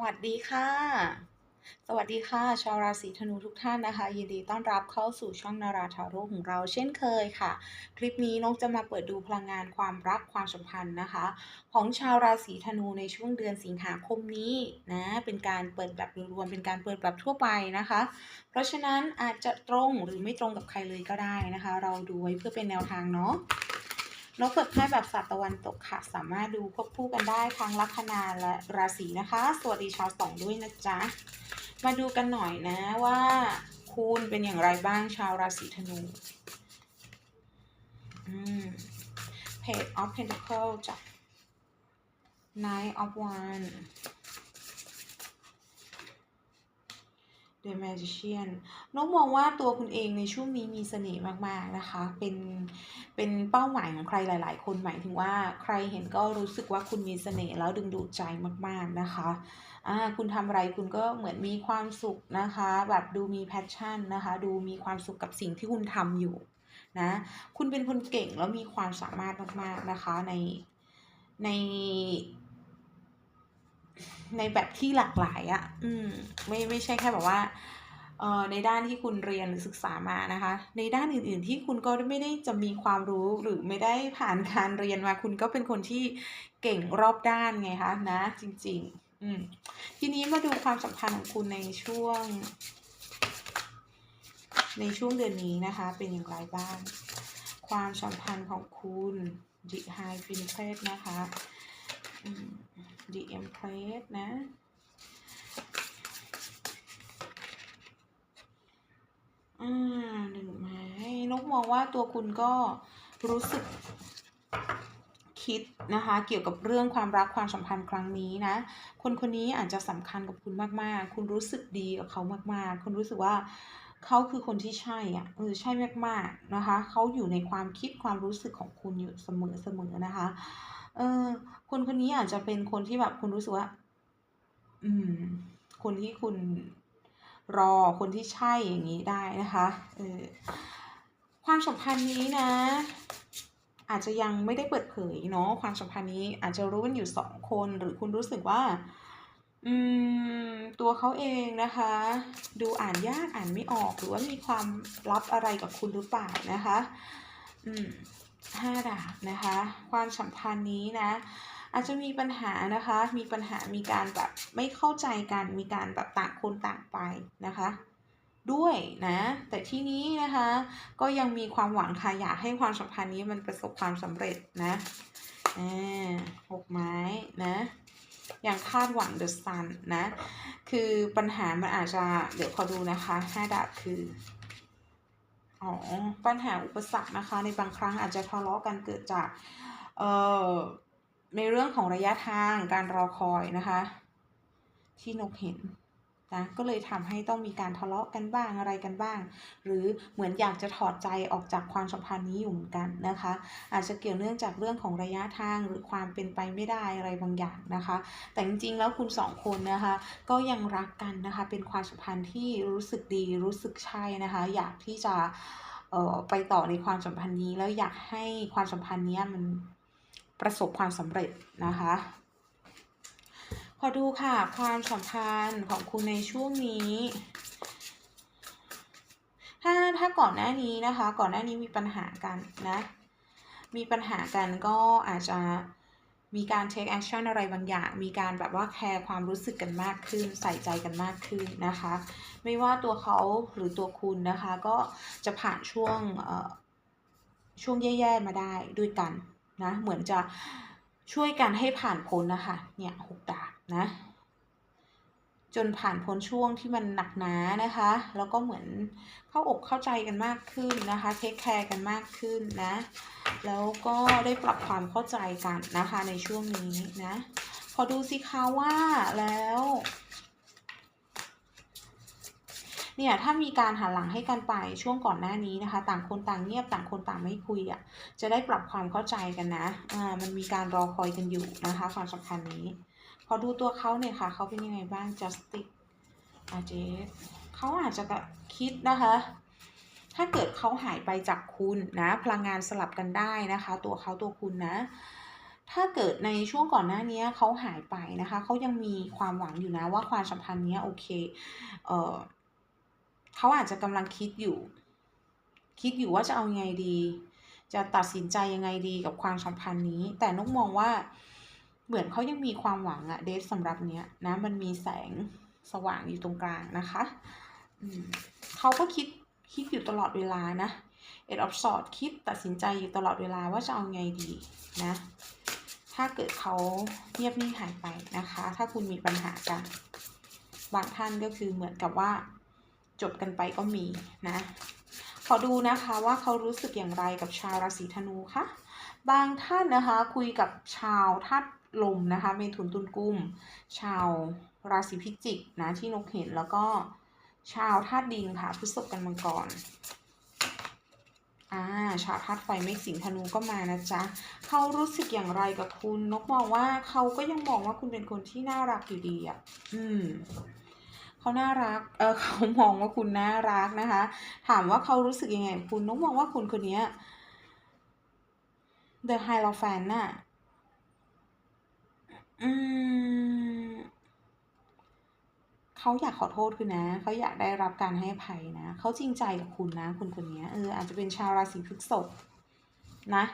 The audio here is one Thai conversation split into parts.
วัสดีค่ะ สวัสดีค่ะ ชาวราศีธนูทุกท่านนะคะ ยินดีต้อนรับเข้าสู่ช่องนาราทาโร่ของเราเช่นเคยค่ะ คลิปนี้นกจะมาเปิดดูพลังงานความรักความสัมพันธ์นะคะ ของชาวราศีธนูในช่วงเดือนสิงหาคมนี้นะเป็นการเปิดแบบรวมๆเป็นการเปิดแบบทั่วไปนะคะ เพราะฉะนั้นอาจจะตรงหรือไม่ตรงกับใครเลยก็ได้นะคะ เราดูไว้เพื่อเป็นแนวทางเนาะ นกเปิดไพ่แบบศาสตร์ตะวันตกค่ะ สามารถดูควบคู่กันได้ทั้งลัคนาและราศีนะคะ สวัสดีชาวสองด้วยนะจ๊ะ มาดูกันหน่อยนะว่า คุณเป็นอย่างไรบ้างชาวราศีธนูอืม Page of Pentacle จ้ะ Knight of Wands The Magician น้องมองว่าตัวคุณเองในช่วงนี้มีเสน่ห์มาก ๆ นะคะ เป็น เป็นเป้าหมายของใครหลาย ๆ คนหมายถึงว่าใครเห็นก็รู้สึกว่าคุณมีเสน่ห์แล้วดึงดูดใจมาก ๆ นะคะอ่าคุณทำอะไรคุณก็เหมือนมีความสุขนะคะ แบบดูมีแพชชั่นนะคะ ดูมีความสุขกับสิ่งที่คุณทำอยู่นะ คุณเป็นคนเก่งแล้วมีความสามารถมาก ๆ นะคะในในในแบบที่หลากหลายอะ่ะ อืม ไม่ไม่ใช่แค่แบบว่า ในด้านที่คุณเรียนหรือศึกษามานะคะ ในด้านอื่นๆที่คุณก็ไม่ได้จะมีความรู้หรือไม่ได้ผ่านการเรียนมาคุณก็เป็นคนที่เก่งรอบด้านไงคะนะ จริงๆอืมทีนี้มาดูความสัมพันธ์ของคุณในช่วง ในช่วงเดือนนี้นะคะ เป็นอย่างไรบ้าง ความสัมพันธ์ของคุณ The High Princess นะคะ The Empress นะ อ่าหนึ่งไม้นก มองว่าตัวคุณก็รู้สึกคิดนะคะ เกี่ยวกับเรื่องความรักความสัมพันธ์ครั้งนี้นะ คนคนนี้อาจจะสำคัญกับคุณมากๆ คุณรู้สึกดีกับเขามากๆ คุณรู้สึกว่าเขาคือคนที่ใช่อะเออใช่มากๆนะคะ เขาอยู่ในความคิดความรู้สึกของคุณอยู่เสมอๆนะคะ เออคนคนนี้อาจจะเป็นคนที่แบบคุณรู้สึกว่า อืม คนที่คุณรอคนที่ใช่อย่างนี้ได้นะคะ เออ ความสัมพันธ์นี้นะ อาจจะยังไม่ได้เปิดเผยเนาะความสัมพันธ์นี้อาจจะรู้กันอยู่2คนหรือคุณรู้สึกว่า อืม ตัวเขาเองนะคะ ดูอ่านยากอ่านไม่ออกหรือว่ามีความลับอะไรกับคุณหรือเปล่านะคะ อืม5ดาบนะคะ ความสัมพันธ์นี้นะ อาจจะมีปัญหานะคะ มีปัญหามีการแบบไม่เข้าใจกันมีการแบบต่างคนต่างไปนะคะ ด้วยนะ แต่ที่นี้นะคะ ก็ยังมีความหวังค่ะอยากให้ความสัมพันธ์นี้มันประสบความสำเร็จนะอาหกไม้นะยังคาดหวัง The Sun นนะ คือปัญหามันอาจจะเดี๋ยวขอดูนะคะ5ดาบคืออ๋อปัญหาอุปสรรคนะคะ ในบางครั้งอาจจะทะเลาะกันเกิดจากเอ่อในเรื่องของระยะทางการรอคอยนะคะ ที่นกเห็น นะก็เลยทำให้ต้องมีการทะเลาะกันบ้างอะไรกันบ้าง หรือเหมือนอยากจะถอดใจออกจากความสัมพันธ์นี้อยู่เหมือนกันนะคะ อาจจะเกี่ยวเนื่องจากเรื่องของระยะทางหรือความเป็นไปไม่ได้อะไรบางอย่างนะคะ แต่จริงๆแล้วคุณ2คนนะคะก็ยังรักกันนะคะเป็นความสัมพันธ์ที่รู้สึกดีรู้สึกใช่นะคะ อยากที่จะไปต่อในความสัมพันธ์นี้แล้วอยากให้ความสัมพันธ์นี้มันประสบความสำเร็จนะคะ ขอดูค่ะความสัมพันธ์ของคุณในช่วงนี้ ถ้าถ้าก่อนหน้านี้นะคะ ก่อนหน้านี้มีปัญหากันนะ มีปัญหากันก็อาจจะมีการ take action อะไรบางอย่าง มีการแบบว่าแคร์ความรู้สึกกันมากขึ้น ใส่ใจกันมากขึ้นนะคะ ไม่ว่าตัวเขาหรือตัวคุณนะคะ ก็จะผ่านช่วงช่วงแย่ๆมาได้ด้วยกันนะ เหมือนจะช่วยกันให้ผ่านพ้นนะคะ เนี่ยหกดาบ นะ จนผ่านพ้นช่วงที่มันหนักหนานะคะ แล้วก็เหมือนเข้าอกเข้าใจกันมากขึ้นนะคะ เทกแคร์กันมากขึ้นนะ แล้วก็ได้ปรับความเข้าใจกันนะคะในช่วงนี้นะขอดูสิคะว่าแล้วเนี่ยถ้ามีการหันหลังให้กันไปช่วงก่อนหน้านี้นะคะ ต่างคนต่างเงียบต่างคนต่างไม่คุยอะจะได้ปรับความเข้าใจกันนะอ่ามันมีการรอคอยกันอยู่นะคะ ความสัมพันธ์นี้ อดูตัวเขาหน่อยค่ะ เขาเป็นยังไงบ้าง Justice อา Jade เขาอาจจะคิดนะคะ ถ้าเกิดเขาหายไปจากคุณนะ พลังงานสลับกันได้นะคะ ตัวเขาตัวคุณนะ ถ้าเกิดในช่วงก่อนหน้านี้เขาหายไปนะคะ เขายังมีความหวังอยู่นะว่าความสัมพันธ์เนี้ยโอเค เออเขาอาจจะกำลังคิดอยู่ คิดอยู่ว่าจะเอาไงดี จะตัดสินใจยังไงดีกับความสัมพันธ์นี้ แต่นกมองว่า เหมือนเขายังมีความหวังอะเดทสำหรับเนี้ยนะมันมีแสงสว่างอยู่ตรงกลางนะคะเขาก็คิดคิดอยู่ตลอดเวลานะเอ็ดออฟสอดคิดตัดสินใจอยู่ตลอดเวลาว่าจะเอาไงดีนะ ถ้าเกิดเขาเงียบนิ่งหายไปนะคะ ถ้าคุณมีปัญหากันบางท่านก็คือเหมือนกับว่าจบกันไปก็มีนะ ขอดูนะคะว่าเขารู้สึกอย่างไรกับชาวราศีธนูคะ บางท่านนะคะคุยกับชาวธาตุ ลมนะคะเมถุนตุลกุม ชาวราศีพิจิกนะที่นกเห็นแล้วก็ชาวธาตุดินค่ะพฤษภกันมังกรอ่าชาวธาตุไฟเมษสิงธนูก็มานะจ๊ะเขารู้สึกอย่างไรกับคุณนกมองว่าเขาก็ยังมองว่าคุณเป็นคนที่น่ารักอยู่ดีอะอืมเขาน่ารักเออเขามองว่าคุณน่ารักนะคะ ถามว่าเขารู้สึกยังไงกับคุณนกมองว่าคุณคนนี้ The Hierophant น่ะ อืม เขาอยากขอโทษคุณนะ เขาอยากได้รับการให้อภัยนะ เขาจริงใจกับคุณนะคุณคนนี้เอออาจจะเป็นชาวราศีพฤษภนะ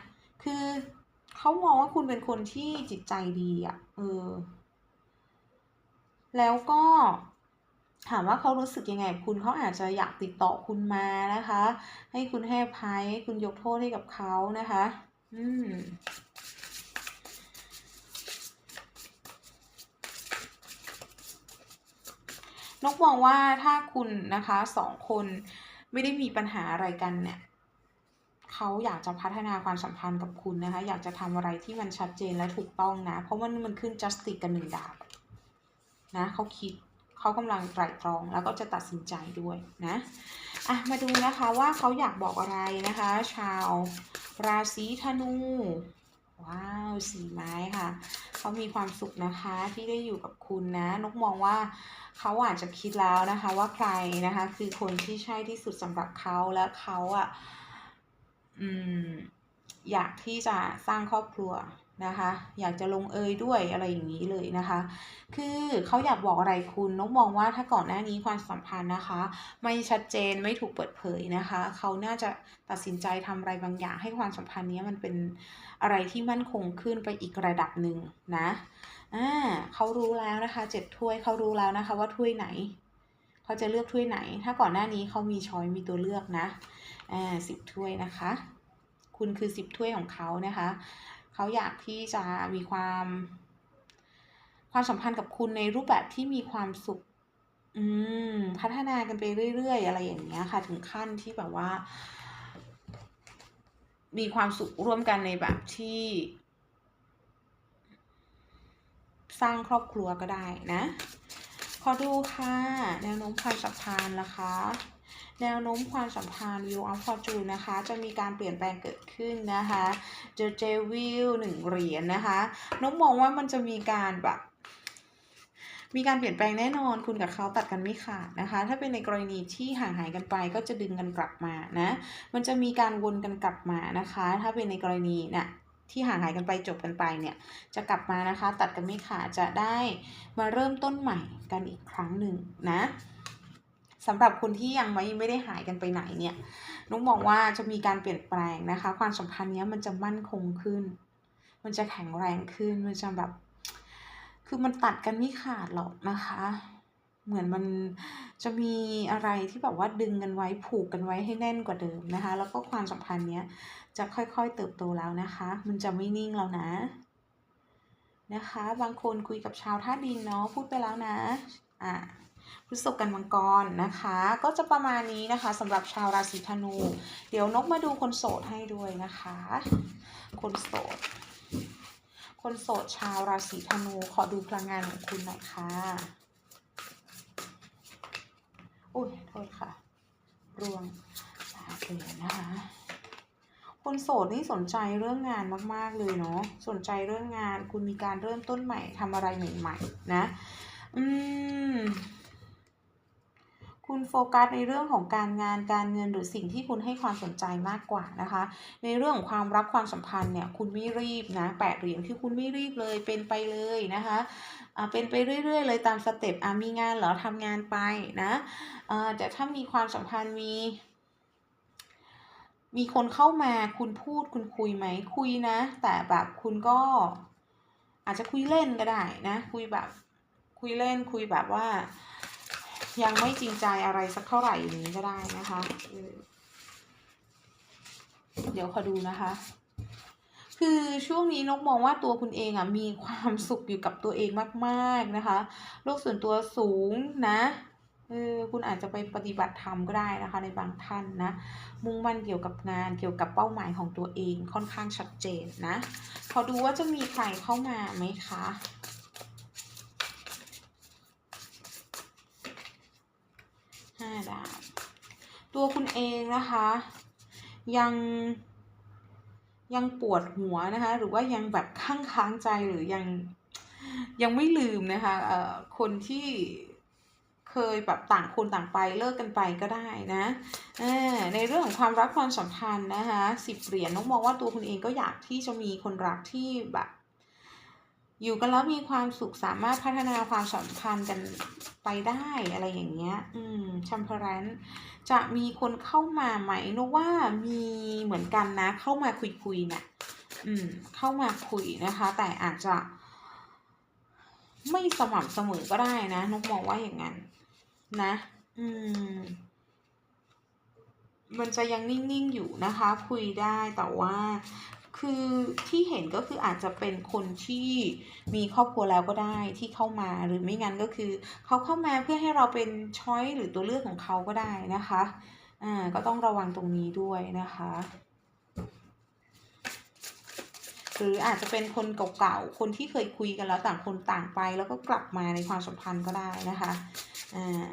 คือเขามองว่าคุณเป็นคนที่จิตใจดีอะ่ะ เออ แล้วก็ถามว่าเขารู้สึกยังไงคุณเขาอาจจะอยากติดต่อคุณมานะคะ ให้คุณให้ภัยคุณยกโทษให้กับเขานะคะ อืม นกมองว่าถ้าคุณนะคะสองคนไม่ได้มีปัญหาอะไรกันเนี่ยเขาอยากจะพัฒนาความสัมพันธ์กับคุณนะคะ อยากจะทำอะไรที่มันชัดเจนและถูกต้องนะ เพราะว่ามันขึ้น justice กันหนึ่งดาบนะเขาคิดเขากำลังไตร่ตรองแล้วก็จะตัดสินใจด้วยนะอะมาดูนะคะว่าเขาอยากบอกอะไรนะคะ ชาวราศีธนู ว้าวสีไม้ค่ะเขามีความสุขนะคะที่ได้อยู่กับคุณนะ นกมองว่าเขาอาจจะคิดแล้วนะคะ ว่าใครนะคะ คือคนที่ใช่ที่สุดสำหรับเขาและเขาอะอืมอยากที่จะสร้างครอบครัว นะคะ อยากจะลงเอยด้วยอะไรอย่างนี้เลยนะคะ คือเขาอยากบอกอะไรคุณนกมองว่าถ้าก่อนหน้านี้ความสัมพันธ์นะคะ ไม่ชัดเจนไม่ถูกเปิดเผยนะคะ เขาน่าจะตัดสินใจทำอะไรบางอย่าง ให้ความสัมพันธ์นี้มันเป็นอะไรที่มั่นคงขึ้นไปอีกระดับหนึ่งนะอ่าเขารู้แล้วนะคะเจ็ดถ้วยเขารู้แล้วนะคะ ว่าถ้วยไหนเขาจะเลือกถ้วยไหน ถ้าก่อนหน้านี้เขามีช้อยมีตัวเลือกนะอ่าสิบถ้วยนะคะ คุณคือสิบถ้วยของเขานะคะ เขาอยากที่จะมีความ ความสัมพันธ์กับคุณในรูปแบบที่มีความสุข อืม พัฒนากันไปเรื่อยๆ อะไรอย่างเงี้ยค่ะ ถึงขั้นที่แบบว่า มีความสุขร่วมกันในแบบที่ สร้างครอบครัวก็ได้นะ ขอดูค่ะ แนวโน้มความสัมพันธ์นะคะ แนวโน้มความสัมพันธ์ View of Fortune นะคะ จะมีการเปลี่ยนแปลงเกิดขึ้นนะคะเจอเจวิลหนึ่งเหรียญนะคะนกมองว่ามันจะมีการแบบมีการเปลี่ยนแปลงแน่นอนคุณกับเขาตัดกันไม่ขาดนะคะ ถ้าเป็นในกรณีที่ห่างหายกันไปก็จะดึงกันกลับมานะมันจะมีการวนกันกลับมานะคะ ถ้าเป็นในกรณีเนี่ยที่ห่างหายกันไปจบกันไปเนี่ยจะกลับมานะคะ ตัดกันไม่ขาดจะได้มาเริ่มต้นใหม่กันอีกครั้งหนึ่งนะ สำหรับคนที่ยังไม่ไม่ได้หายกันไปไหนเนี่ยนุกมองว่าจะมีการเปลี่ยนแปลงนะคะ ความสัมพันธ์เนี้ยมันจะมั่นคงขึ้น มันจะแข็งแรงขึ้นมันจะแบบ คือมันตัดกันไม่ขาดหรอกนะคะ เหมือนมันจะมีอะไรที่แบบว่าดึงกันไว้ผูกกันไว้ให้แน่นกว่าเดิมนะคะ แล้วก็ความสัมพันธ์เนี้ยจะค่อยๆเติบโตแล้วนะคะ มันจะไม่นิ่งแล้วนะนะคะ บางคนคุยกับชาวท่าตุดินเนาะพูดไปแล้วนะ อ่า พฤษภกันมังกรนะคะ ก็จะประมาณนี้นะคะสำหรับชาวราศีธนู เดี๋ยวนกมาดูคนโสดให้ด้วยนะคะ คนโสด คนโสดชาวราศีธนูขอดูพลังงานของคุณหน่อยค่ะอุ้ยโทษค่ะรวงสาเหรียญนะคะ คนโสดนี่สนใจเรื่องงานมาก ๆ เลยเนาะ สนใจเรื่องงาน คุณมีการเริ่มต้นใหม่ทำอะไรใหม่ ๆ นะ อืม คุณโฟกัสในเรื่องของการงานการเงินหรือสิ่งที่คุณให้ความสนใจมากกว่านะคะ ในเรื่องของความรักความสัมพันธ์เนี่ยคุณไม่รีบนะแปดเหรียญคือคุณไม่รีบเลยเป็นไปเลยนะคะอ่าเป็นไปเรื่อยๆ เลยตามสเต็ปอะมีงานเหรอทำงานไปนะอ่าแต่ถ้ามีความสัมพันธ์มีมีคนเข้ามาคุณพูดคุณคุยไหมคุยนะ แต่แบบคุณก็อาจจะคุยเล่นก็ได้นะ คุยแบบคุยเล่นคุยแบบว่า ยังไม่จริงใจอะไรสักเท่าไหร่อย่างนี้ก็ได้นะคะเดี๋ยวขอดูนะคะ คือช่วงนี้นกมองว่าตัวคุณเองอะมีความสุขอยู่กับตัวเองมากๆนะคะ โลกส่วนตัวสูงนะเออคุณอาจจะไปปฏิบัติธรรมก็ได้นะคะ ในบางท่านนะ มุ่งมั่นเกี่ยวกับงานเกี่ยวกับเป้าหมายของตัวเองค่อนข้างชัดเจนนะ ขอดูว่าจะมีใครเข้ามาไหมคะ ห้าดาบตัวคุณเองนะคะ ยังยังปวดหัวนะคะ หรือว่ายังแบบข้างค้างใจหรือยังยังไม่ลืมนะคะเอ่อคนที่เคยแบบต่างคนต่างไปเลิกกันไปก็ได้นะเออในเรื่องของความรักความสัมพันธ์นะคะสิบเหรียญน้องมองว่าตัวคุณเองก็อยากที่จะมีคนรักที่แบบ อยู่กันแล้วมีความสุขสามารถพัฒนาความสัมพันธ์กันไปได้อะไรอย่างเงี้ย อืมชัมพรันจะมีคนเข้ามาไหมนกว่ามีเหมือนกันนะ เข้ามาคุยคุยๆเนี่ย อืม เข้ามาคุยนะคะ แต่อาจจะ ไม่สม่ำเสมอก็ได้นะนกมองว่าอย่างนั้น นะ อืม มันจะยังนิ่งๆอยู่นะคะ คุยได้แต่ว่า คือที่เห็นก็คืออาจจะเป็นคนที่มีครอบครัวแล้วก็ได้ที่เข้ามาหรือไม่งั้นก็คือเขาเข้ามาเพื่อให้เราเป็นช้อยหรือตัวเลือกของเขาก็ได้นะคะอ่าก็ต้องระวังตรงนี้ด้วยนะคะหรืออาจจะเป็นคนเก่าๆ คนที่เคยคุยกันแล้วต่างคนต่างไป แล้วก็กลับมาในความสัมพันธ์ก็ได้นะคะ อ่า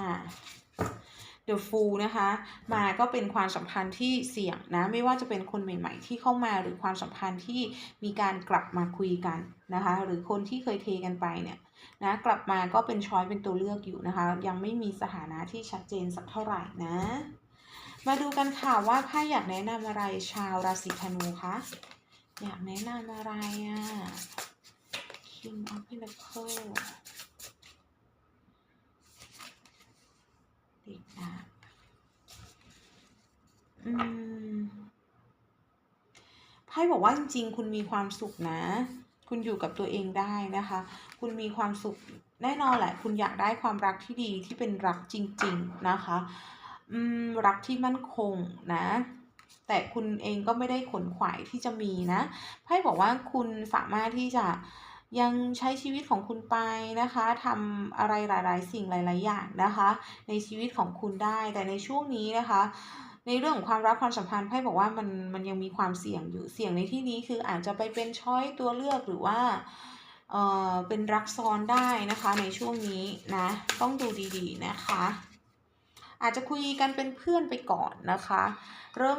อ่า The Fool นะคะ มาก็เป็นความสัมพันธ์ที่เสี่ยงนะ ไม่ว่าจะเป็นคนใหม่ ๆ ที่เข้ามาหรือความสัมพันธ์ที่มีการกลับมาคุยกันนะคะ หรือคนที่เคยเทกันไปเนี่ยนะกลับมาก็เป็นช้อยเป็นตัวเลือกอยู่นะคะ ยังไม่มีสถานะที่ชัดเจนสักเท่าไหร่นะ มาดูกันค่ะว่าไพ่อยากแนะนำอะไรชาวราศีธนูคะอยากแนะนำอะไรอะ King of Pentacles เด็กดาบอืมไพ่บอกว่าจริง ๆ คุณมีความสุขนะ คุณอยู่กับตัวเองได้นะคะ คุณมีความสุขแน่นอนแหละ คุณอยากได้ความรักที่ดีที่เป็นรักจริง ๆ นะคะอืมรักที่มั่นคงนะ แต่คุณเองก็ไม่ได้ขนขวายที่จะมีนะไพ่บอกว่าคุณสามารถที่จะ ยังใช้ชีวิตของคุณไปนะคะทำอะไรหลาย ๆ สิ่งหลาย ๆ อย่างนะคะ ในชีวิตของคุณได้ แต่ในช่วงนี้นะคะ ในเรื่องของความรักความสัมพันธ์ไพ่บอกว่ามันมันยังมีความเสี่ยงอยู่เสี่ยงในที่นี้คืออาจจะไปเป็นช้อยตัวเลือกหรือว่าเออเป็นรักซ้อนได้นะคะในช่วงนี้นะต้องดูดี ๆ นะคะ อาจจะคุยกันเป็นเพื่อนไปก่อนนะคะ เริ่ม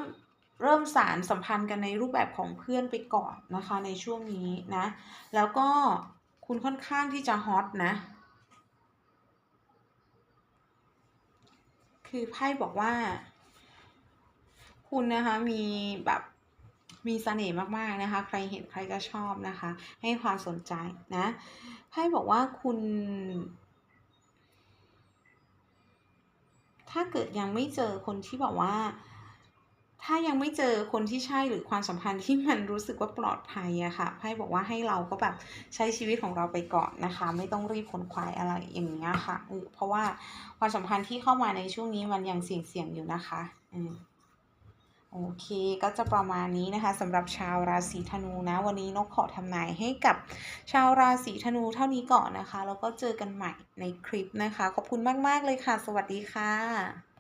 เริ่มสารสัมพันธ์กันในรูปแบบของเพื่อนไปก่อนนะคะในช่วงนี้นะ แล้วก็คุณค่อนข้างที่จะฮอตนะ คือไพ่บอกว่า คุณนะคะมีแบบมีเสน่ห์มาก ๆ นะคะ ใครเห็นใครก็ชอบนะคะ ให้ความสนใจนะไพ่บอกว่าคุณ ถ้าเกิดยังไม่เจอคนที่บอกว่า ถ้ายังไม่เจอคนที่ใช่หรือความสัมพันธ์ที่มันรู้สึกว่าปลอดภัยอะค่ะไพ่บอกว่าให้เราก็แบบใช้ชีวิตของเราไปก่อนนะคะ ไม่ต้องรีบขนขวายอะไรอย่างเงี้ยค่ะเออเพราะว่าความสัมพันธ์ที่เข้ามาในช่วงนี้มันยังเสี่ยงๆอยู่นะคะอืมโอเคก็จะประมาณนี้นะคะสำหรับชาวราศีธนูนะ วันนี้นกขอทำนายให้กับชาวราศีธนูเท่านี้ก่อนนะคะ แล้วก็เจอกันใหม่ในคลิปนะคะ ขอบคุณมาก ๆ เลยค่ะ สวัสดีค่ะ